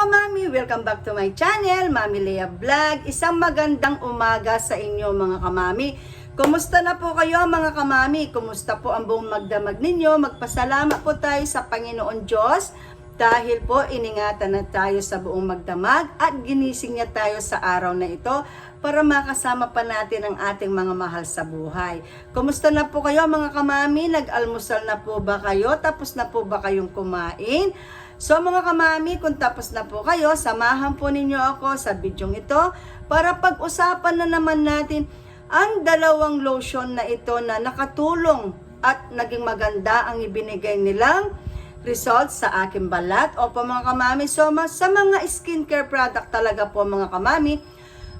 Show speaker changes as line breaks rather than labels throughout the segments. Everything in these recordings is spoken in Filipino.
kamami, welcome back to my channel, Mami Lea Vlog. Isang magandang umaga sa inyo mga kamami. Kumusta na po kayo mga kamami? Kumusta po ang buong magdamag ninyo? Magpasalamat po tayo sa Panginoon Diyos dahil po iningatan na tayo sa buong magdamag at ginising niya tayo sa araw na ito para makasama pa natin ang ating mga mahal sa buhay. Kumusta na po kayo mga kamami? Nag-almusal na po ba kayo? Tapos na po ba kayong kumain? So mga kamami, kung tapos na po kayo, samahan po ninyo ako sa bidyong ito para pag-usapan na naman natin ang dalawang lotion na ito na nakatulong at naging maganda ang ibinigay nilang results sa aking balat. Opo mga kamami, so sa mga skincare product talaga po mga kamami,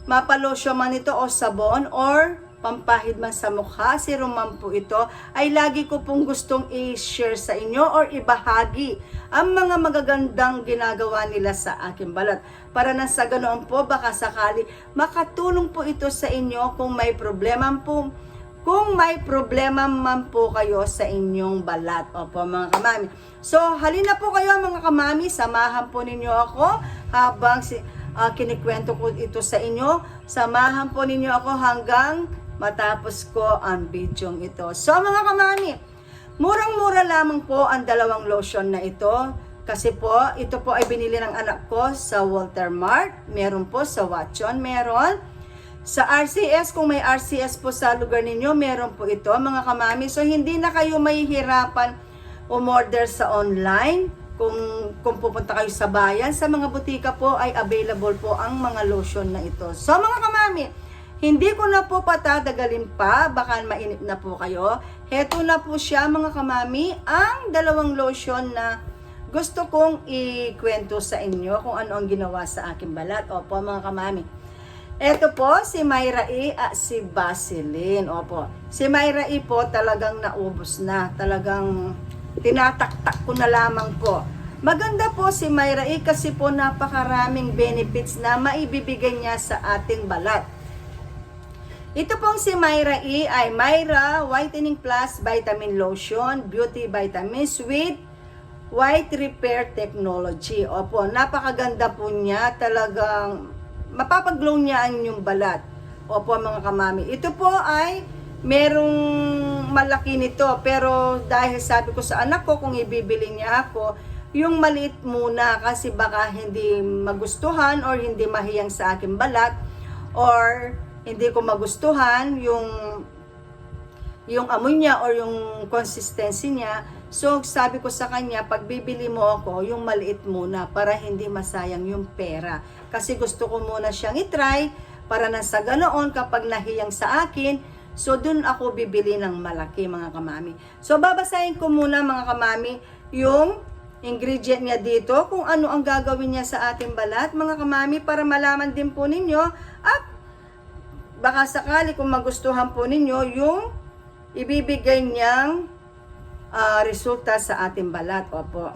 mapalosyo man ito o sabon or pampahid man sa mukha, serum man po ito, ay lagi ko pong gustong i-share sa inyo or ibahagi ang mga magagandang ginagawa nila sa aking balat. Para na sa ganoon po, baka sakali makatulong po ito sa inyo kung may problema po kung may problema man po kayo sa inyong balat. Opo mga kamami. So halina po kayo mga kamami, samahan po ninyo ako habang si, ah, kinikwento ko ito sa inyo. Samahan po ninyo ako hanggang matapos ko ang bidyong ito. So mga kamami, murang-mura lamang po ang dalawang lotion na ito. Kasi po, ito po ay binili ng anak ko sa Walter Mart. Meron po sa Watson, meron. Sa RCS, kung may RCS po sa lugar ninyo, meron po ito mga kamami. So hindi na kayo mahihirapan umorder sa online. Kung, kung pupunta kayo sa bayan, sa mga butika po ay available po ang mga lotion na ito. So mga kamami, hindi ko na po patadagalin pa, baka mainip na po kayo. Heto na po siya mga kamami, ang dalawang lotion na gusto kong ikwento sa inyo kung ano ang ginawa sa aking balat. Opo mga kamami. Ito po, si Myra E. at si Baseline. Opo. Si Myra E. po talagang naubos na. Talagang tinataktak ko na lamang po. Maganda po si Myra E. kasi po napakaraming benefits na maibibigay niya sa ating balat. Ito pong si Myra E. ay Myra Whitening Plus Vitamin Lotion Beauty Vitamins with White Repair Technology. Opo, napakaganda po niya. Talagang mapapaglow niya ang inyong balat. Opo, mga kamami. Ito po ay merong malaki nito. Pero dahil sabi ko sa anak ko, kung ibibili niya ako, yung maliit muna kasi baka hindi magustuhan or hindi mahiyang sa aking balat or hindi ko magustuhan yung yung amoy niya or yung consistency niya. So, sabi ko sa kanya, pag bibili mo ako, yung maliit muna para hindi masayang yung pera. Kasi gusto ko muna siyang itry para na sa ganoon kapag nahiyang sa akin, so dun ako bibili ng malaki mga kamami. So, babasahin ko muna mga kamami yung ingredient niya dito, kung ano ang gagawin niya sa ating balat, mga kamami, para malaman din po ninyo at baka sakali kung magustuhan po ninyo yung ibibigay niyang ah, resulta sa ating balat. Opo.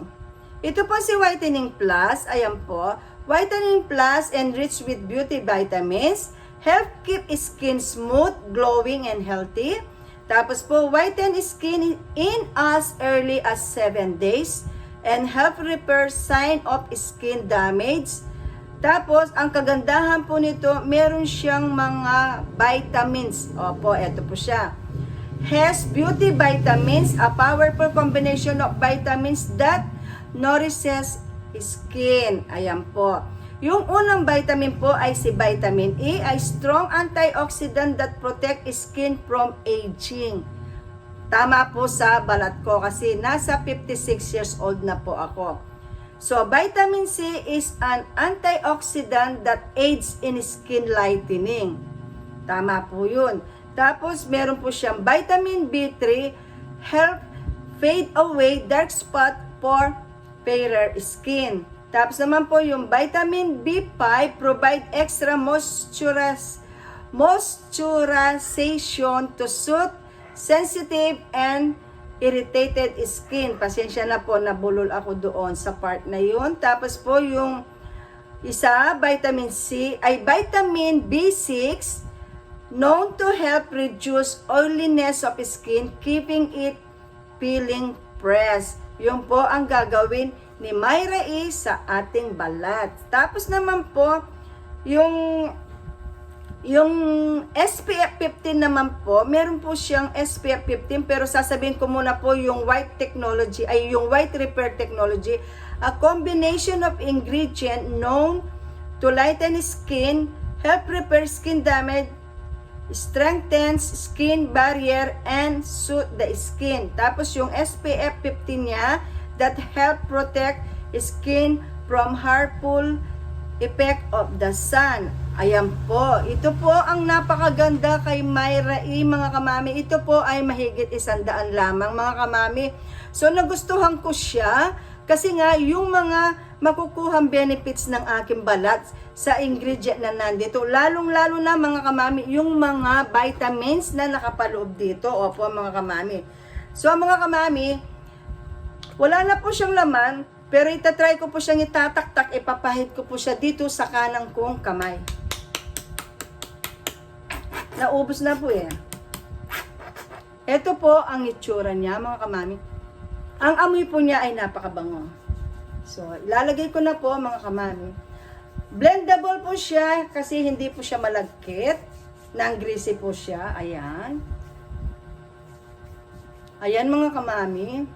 Ito po si Whitening Plus. Ayan po. Whitening Plus enriched with beauty vitamins. Help keep skin smooth, glowing, and healthy. Tapos po, whiten skin in as early as 7 days and help repair sign of skin damage. Tapos, ang kagandahan po nito, meron siyang mga vitamins. Opo, eto po siya has beauty vitamins, a powerful combination of vitamins that nourishes skin. Ayan po. Yung unang vitamin po ay si vitamin E, ay strong antioxidant that protect skin from aging. Tama po sa balat ko kasi nasa 56 years old na po ako. So, vitamin C is an antioxidant that aids in skin lightening. Tama po yun. Tapos, meron po siyang vitamin B3, help fade away dark spot for fairer skin. Tapos naman po yung vitamin B5, provide extra moisturized moisturization to suit sensitive and irritated skin. Pasensya na po, nabulol ako doon sa part na yun. Tapos po yung isa, vitamin C, ay vitamin B6, known to help reduce oiliness of skin, keeping it peeling press. Yun po ang gagawin, ni Myra E sa ating balat. Tapos naman po, yung yung SPF 15 naman po, meron po siyang SPF 15 pero sasabihin ko muna po yung white technology ay yung white repair technology, a combination of ingredient known to lighten skin, help repair skin damage, strengthens skin barrier and soothe the skin. Tapos yung SPF 15 niya that help protect skin from harmful effect of the sun. Ayan po. Ito po ang napakaganda kay Myra E, mga kamami. Ito po ay mahigit isandaan lamang, mga kamami. So, nagustuhan ko siya kasi nga yung mga makukuhang benefits ng aking balat sa ingredient na nandito. Lalong-lalo na mga kamami, yung mga vitamins na nakapaloob dito. Opo, mga kamami. So, mga kamami, wala na po siyang laman, pero itatry ko po siyang itataktak, ipapahid ko po siya dito sa kanang kong kamay. Naubos na po eh. Ito po ang itsura niya, mga kamami. Ang amoy po niya ay napakabango. So, ilalagay ko na po, mga kamami. Blendable po siya kasi hindi po siya malagkit. Nang greasy po siya. Ayan. Ayan, mga kamami.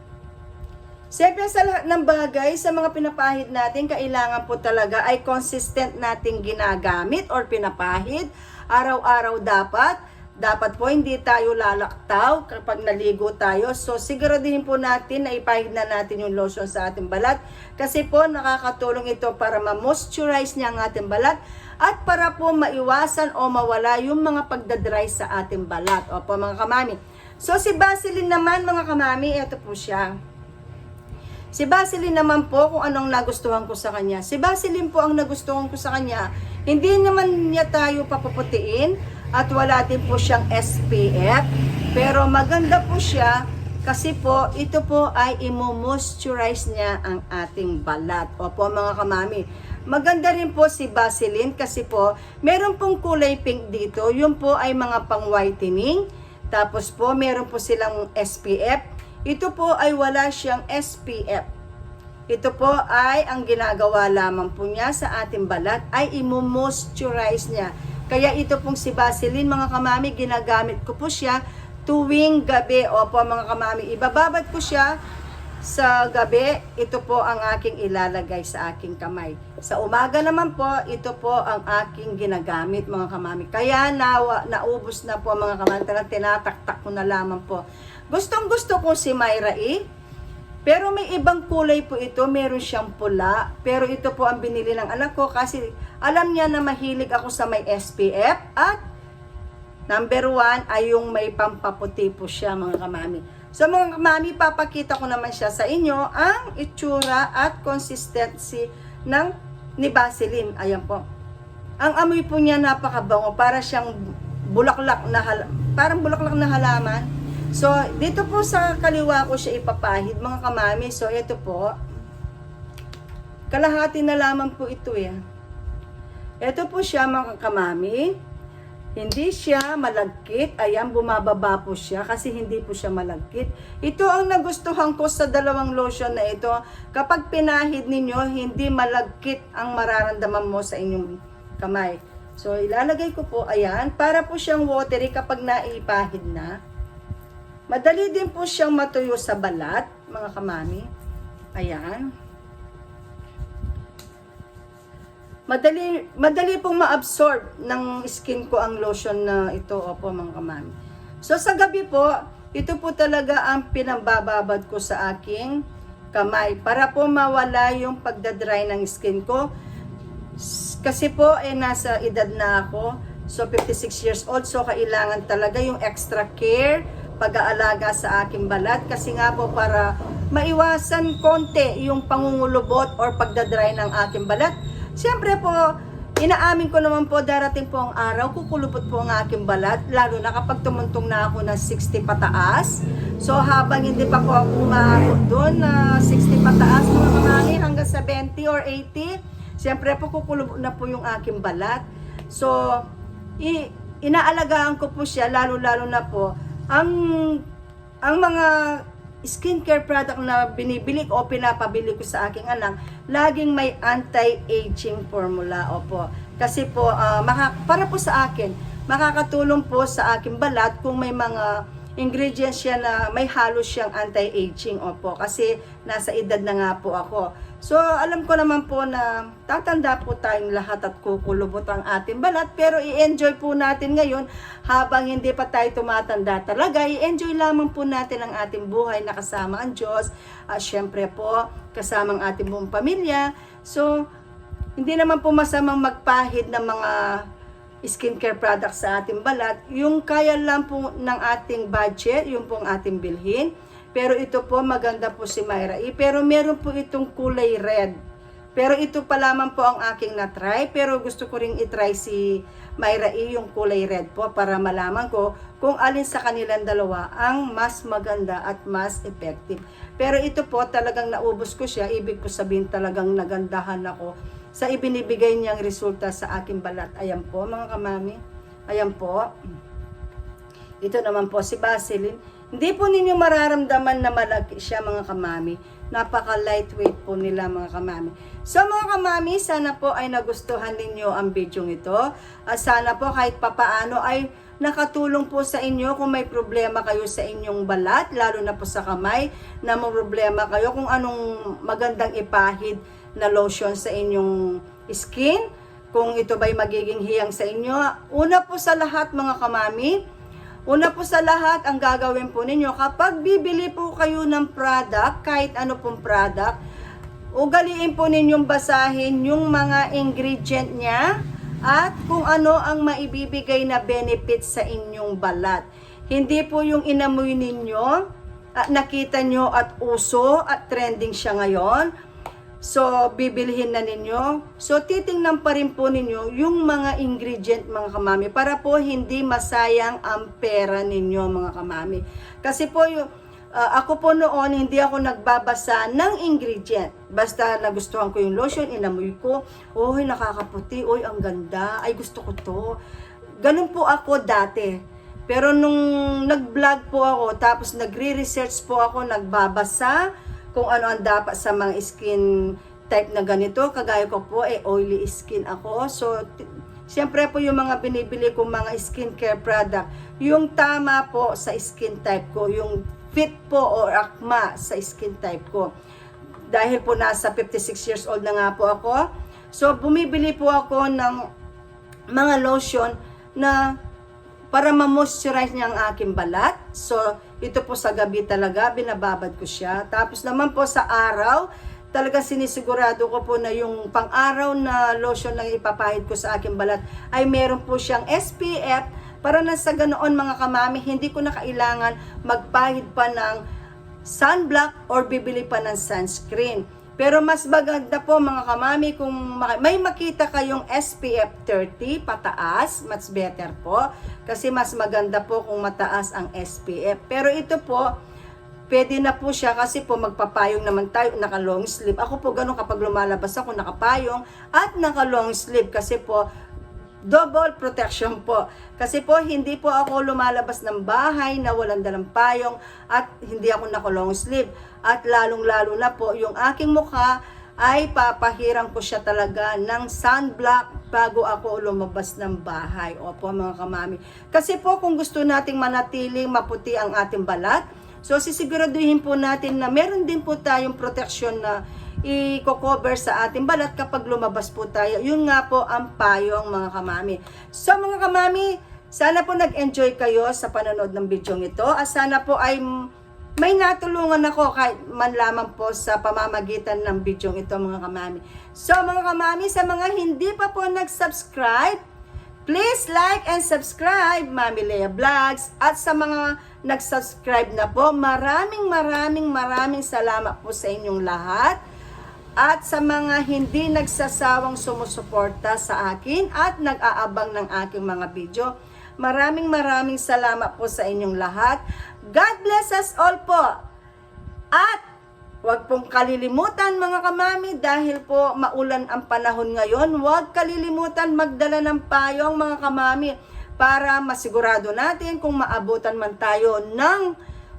Siyempre sa lahat ng bagay, sa mga pinapahid natin, kailangan po talaga ay consistent nating ginagamit or pinapahid. Araw-araw dapat. Dapat po hindi tayo lalaktaw kapag naligo tayo. So siguraduhin po natin na ipahid na natin yung lotion sa ating balat. Kasi po nakakatulong ito para ma-moisturize niya ang ating balat at para po maiwasan o mawala yung mga pagdadry sa ating balat. Opo mga kamami. So si Vaseline naman mga kamami, ito po siya. Si Vaseline naman po kung anong nagustuhan ko sa kanya. Si Vaseline po ang nagustuhan ko sa kanya. Hindi naman niya tayo papuputiin at wala din po siyang SPF. Pero maganda po siya kasi po ito po ay imo-moisturize niya ang ating balat. Opo mga kamami. Maganda rin po si Vaseline kasi po meron pong kulay pink dito. Yun po ay mga pang whitening. Tapos po meron po silang SPF. Ito po ay wala siyang SPF. Ito po ay ang ginagawa lamang po niya sa ating balat ay imo-moisturize niya. Kaya ito pong si Vaseline mga kamami, ginagamit ko po siya tuwing gabi. Opo mga kamami, ibababad ko siya sa gabi. Ito po ang aking ilalagay sa aking kamay. Sa umaga naman po, ito po ang aking ginagamit mga kamami. Kaya nawa, naubos na po mga kamami. Tinataktak ko na lamang po. Gustong gusto ko si Myra E. Pero may ibang kulay po ito, meron siyang pula. Pero ito po ang binili ng anak ko kasi alam niya na mahilig ako sa may SPF. At number one ay yung may pampaputi po siya mga kamami. So mga kamami, papakita ko naman siya sa inyo ang itsura at consistency ng ni Vaseline. Ayan po. Ang amoy po niya napakabango. Para siyang bulaklak na hal- parang bulaklak na halaman. So, dito po sa kaliwa ko siya ipapahid, mga kamami. So, ito po. Kalahati na lamang po ito eh. Ito po siya, mga kamami. Hindi siya malagkit. Ayan, bumababa po siya kasi hindi po siya malagkit. Ito ang nagustuhan ko sa dalawang lotion na ito. Kapag pinahid ninyo, hindi malagkit ang mararamdaman mo sa inyong kamay. So, ilalagay ko po, ayan, para po siyang watery kapag naipahid na. Madali din po siyang matuyo sa balat, mga kamami. Ayan. Madali, madali pong ma-absorb ng skin ko ang lotion na ito, opo mga kamami. So sa gabi po, ito po talaga ang pinambababad ko sa aking kamay para po mawala yung pagdadry ng skin ko. Kasi po, eh, nasa edad na ako. So, 56 years old. So, kailangan talaga yung extra care, pag-aalaga sa aking balat. Kasi nga po, para maiwasan konti yung pangungulubot or pagdadry ng aking balat. Siyempre po, inaamin ko naman po, darating po ang araw, kukulubot po ang aking balat. Lalo na kapag tumuntong na ako ng 60 pataas. So, habang hindi pa po ako umaabot doon na 60 pataas, mga hanggang 70 or 80, Siyempre po kukulubot na po yung aking balat. So, i- inaalagaan ko po siya lalo-lalo na po ang ang mga skincare product na binibili ko o pinapabili ko sa aking anak, laging may anti-aging formula. Opo. Kasi po, ah, maka- para po sa akin, makakatulong po sa aking balat kung may mga ingredients siya na may halo siyang anti-aging. Opo. Kasi nasa edad na nga po ako. So, alam ko naman po na tatanda po tayong lahat at kukulubot ang ating balat. Pero i-enjoy po natin ngayon habang hindi pa tayo tumatanda talaga. I-enjoy lamang po natin ang ating buhay na kasama ang Diyos. At syempre po, kasama ang ating buong pamilya. So, hindi naman po masamang magpahid ng mga skincare products sa ating balat. Yung kaya lang po ng ating budget, yung pong ating bilhin. Pero ito po, maganda po si Myra E. Pero meron po itong kulay red. Pero ito pa lamang po ang aking na-try. Pero gusto ko ring itry si Myra E yung kulay red po para malaman ko kung alin sa kanilang dalawa ang mas maganda at mas effective. Pero ito po talagang naubos ko siya. Ibig ko sabihin talagang nagandahan ako sa ibinibigay niyang resulta sa aking balat. Ayan po mga kamami. Ayan po. Ito naman po si Vaseline. Hindi po ninyo mararamdaman na malaki siya mga kamami. Napaka lightweight po nila mga kamami. So mga kamami, sana po ay nagustuhan ninyo ang video ito. At sana po kahit papaano ay nakatulong po sa inyo kung may problema kayo sa inyong balat, lalo na po sa kamay, na may problema kayo kung anong magandang ipahid na lotion sa inyong skin. Kung ito ba'y magiging hiyang sa inyo. Una po sa lahat mga kamami, Una po sa lahat, ang gagawin po ninyo, kapag bibili po kayo ng product, kahit ano pong product, ugaliin po ninyong basahin yung mga ingredient niya at kung ano ang maibibigay na benefit sa inyong balat. Hindi po yung inamoy ninyo, at nakita nyo at uso at trending siya ngayon. So, bibilhin na ninyo. So, titingnan pa rin po ninyo yung mga ingredient mga kamami para po hindi masayang ang pera ninyo mga kamami. Kasi po yung, ah, ako po noon, hindi ako nagbabasa ng ingredient. Basta nagustuhan ko yung lotion, inamoy ko, oy nakakaputi, oy ang ganda, ay gusto ko to. Ganun po ako dati. Pero nung nag-vlog po ako, tapos nagre-research po ako, nagbabasa, kung ano ang dapat sa mga skin type na ganito. Kagaya ko po, eh, oily skin ako. So, siyempre po yung mga binibili kong mga skincare product, yung tama po sa skin type ko, yung fit po or akma sa skin type ko. Dahil po nasa 56 years old na nga po ako. So, bumibili po ako ng mga lotion na para ma-moisturize niya ang aking balat. So, ito po sa gabi talaga, binababad ko siya. Tapos naman po sa araw, talaga sinisigurado ko po na yung pang-araw na lotion lang ipapahid ko sa aking balat ay meron po siyang SPF para na sa ganoon mga kamami, hindi ko na kailangan magpahid pa ng sunblock or bibili pa ng sunscreen. Pero mas maganda po mga kamami kung may makita kayong SPF 30 pataas, much better po. Kasi mas maganda po kung mataas ang SPF. Pero ito po, pwede na po siya kasi po magpapayong naman tayo, naka long sleeve. Ako po ganun kapag lumalabas ako nakapayong at naka long sleeve kasi po double protection po. Kasi po, hindi po ako lumalabas ng bahay na walang dalang payong at hindi ako naka long sleeve. At lalong-lalo na po, yung aking mukha ay papahiram ko siya talaga ng sunblock bago ako lumabas ng bahay. Opo mga kamami. Kasi po kung gusto nating manatiling maputi ang ating balat, so sisiguraduhin po natin na meron din po tayong protection na i-cover sa ating balat kapag lumabas po tayo. Yun nga po ang payong mga kamami. So mga kamami, sana po nag-enjoy kayo sa panonood ng video ito at sana po ay may natulungan ako kahit man lamang po sa pamamagitan ng video ito mga kamami. So mga kamami, sa mga hindi pa po nag-subscribe, please like and subscribe Mami Lea Vlogs at sa mga nag-subscribe na po, maraming maraming maraming salamat po sa inyong lahat. At sa mga hindi nagsasawang sumusuporta sa akin at nag-aabang ng aking mga video, maraming maraming salamat po sa inyong lahat. God bless us all po. At huwag pong kalilimutan mga kamami dahil po maulan ang panahon ngayon, huwag kalilimutan magdala ng payong mga kamami para masigurado natin kung maabutan man tayo ng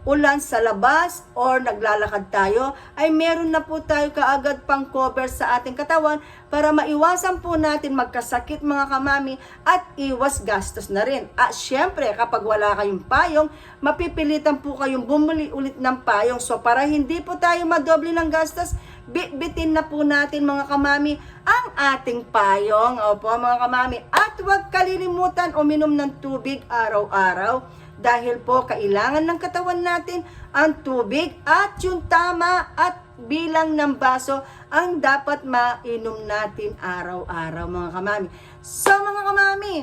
ulan sa labas or naglalakad tayo, ay meron na po tayo kaagad pang cover sa ating katawan para maiwasan po natin magkasakit mga kamami at iwas gastos na rin. At syempre, kapag wala kayong payong, mapipilitan po kayong bumili ulit ng payong. So para hindi po tayo madoble ng gastos, bitbitin na po natin mga kamami ang ating payong. Opo mga kamami. At huwag kalilimutan uminom ng tubig araw-araw dahil po kailangan ng katawan natin ang tubig at yung tama at bilang ng baso ang dapat mainom natin araw-araw mga kamami. So mga kamami,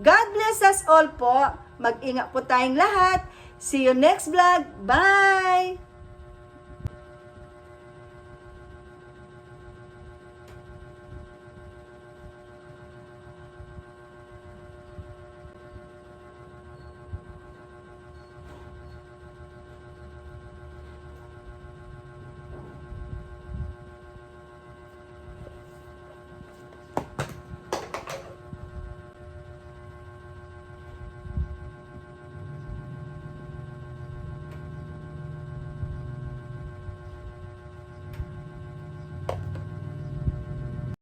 God bless us all po. Mag-ingat po tayong lahat. See you next vlog. Bye!